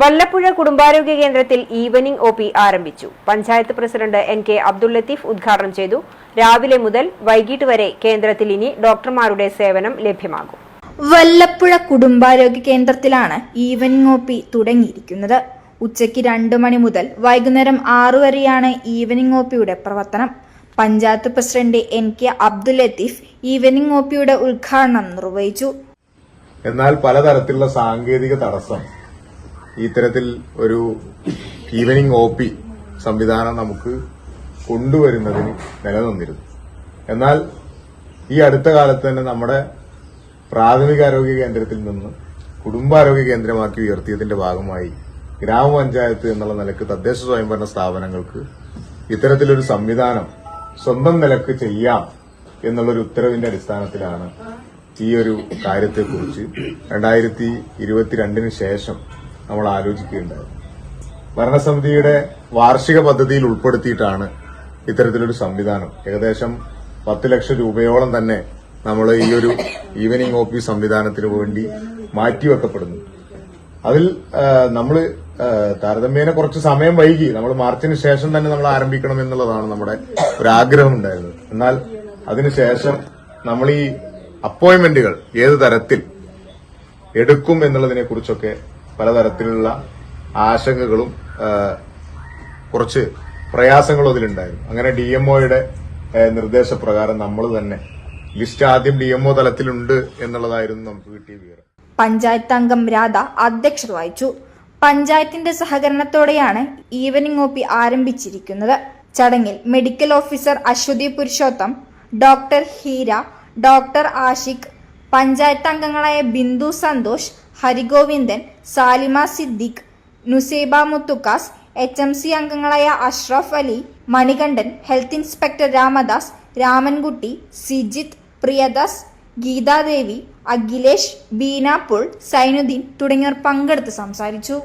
വല്ലപ്പുഴ കുടുംബാരോഗ്യ കേന്ദ്രത്തിൽ evening O P ആരംഭിച്ചു. Panchayat president N K Abdul Latheef ഉദ്ഘാടനം ചെയ്തു. രാവിലെ മുതൽ വൈകിട്ട് വരെ കേന്ദ്രത്തിൽ ഇനി ഡോക്ടർമാരുടെ സേവനം ലഭ്യമാകും. വല്ലപ്പുഴ കുടുംബാരോഗ്യ കേന്ദ്രത്തിലാണ് ഈവനിംഗ് ഒ പി തുടങ്ങിയിരിക്കുന്നത്. ഉച്ചയ്ക്ക് രണ്ടു മണി മുതൽ വൈകുന്നേരം ആറു വരെയാണ് ഈവനിംഗ് ഒ പിയുടെ പ്രവർത്തനം. Panchayat president N K Abdul Latheef evening O പിയുടെ ഉദ്ഘാടനം നിർവഹിച്ചു. എന്നാൽ പലതരത്തിലുള്ള സാങ്കേതിക തടസ്സം ഇത്തരത്തിൽ ഒരു ഈവനിങ് ഒ പി സംവിധാനം നമുക്ക് കൊണ്ടുവരുന്നതിന് നിലനിന്നിരുന്നു. എന്നാൽ ഈ അടുത്ത കാലത്ത് തന്നെ നമ്മുടെ പ്രാഥമികാരോഗ്യ കേന്ദ്രത്തിൽ നിന്ന് കുടുംബാരോഗ്യ കേന്ദ്രമാക്കി ഉയർത്തിയതിന്റെ ഭാഗമായി ഗ്രാമപഞ്ചായത്ത് എന്നുള്ള നിലയ്ക്ക് തദ്ദേശ സ്വയംഭരണ സ്ഥാപനങ്ങൾക്ക് ഇത്തരത്തിലൊരു സംവിധാനം സ്വന്തം നിലയ്ക്ക് ചെയ്യാം എന്നുള്ളൊരു ഉത്തരവിന്റെ അടിസ്ഥാനത്തിലാണ് ഈ ഒരു കാര്യത്തെക്കുറിച്ച് രണ്ടായിരത്തി ഇരുപത്തിരണ്ടിന് ശേഷം നമ്മൾ ആലോചിക്കുകയുണ്ടായത് ഭരണസമിതിയുടെ വാർഷിക പദ്ധതിയിൽ ഉൾപ്പെടുത്തിയിട്ടാണ് ഇത്തരത്തിലൊരു സംവിധാനം. ഏകദേശം പത്ത് ലക്ഷം രൂപയോളം തന്നെ നമ്മൾ ഈ ഒരു ഈവനിങ് ഓഫീസ് സംവിധാനത്തിന് വേണ്ടി മാറ്റിവെക്കപ്പെടുന്നു. അതിൽ നമ്മൾ താരതമ്യേന കുറച്ച് സമയം വൈകി. നമ്മൾ മാർച്ചിന് ശേഷം തന്നെ നമ്മൾ ആരംഭിക്കണം എന്നുള്ളതാണ് നമ്മുടെ ഒരു ആഗ്രഹം ഉണ്ടായിരുന്നത്. എന്നാൽ അതിനുശേഷം നമ്മൾ ഈ അപ്പോയിന്റ്മെന്റുകൾ ഏത് തരത്തിൽ എടുക്കും എന്നുള്ളതിനെ കുറിച്ചൊക്കെ പലതരത്തിലുള്ള ആശങ്കകളും കുറച്ച് പ്രയാസങ്ങളും അതിലുണ്ടായിരുന്നു. അങ്ങനെ ഡി എംഒയുടെ നിർദ്ദേശപ്രകാരം നമ്മൾ തന്നെ ലിസ്റ്റ് ആദ്യം ഡി എംഒ തലത്തിലുണ്ട് എന്നുള്ളതായിരുന്നു നമുക്ക് കിട്ടിയ വിവരം. പഞ്ചായത്ത് അംഗം രാധ അധ്യക്ഷത വഹിച്ചു. പഞ്ചായത്തിന്റെ സഹകരണത്തോടെയാണ് ഈവനിംഗ് ഒ പി ആരംഭിച്ചിരിക്കുന്നത്. ചടങ്ങിൽ medical officer Aswathy Purushotham doctor Heera doctor Ashiq panchayat അംഗങ്ങളായ Bindu Santhosh Harigovindan Salima Siddique Nuseba Muthukkas H M C അംഗങ്ങളായ അഷ്റഫ് അലി മണികണ്ഠൻ ഹെൽത്ത് ഇൻസ്പെക്ടർ രാമദാസ് രാമൻകുട്ടി സിജിത്ത് പ്രിയദാസ് ഗീതാദേവി അഖിലേഷ് ബീനാപ്പുൾ സൈനുദ്ദീൻ തുടങ്ങിയവർ പങ്കെടുത്ത് സംസാരിച്ചു.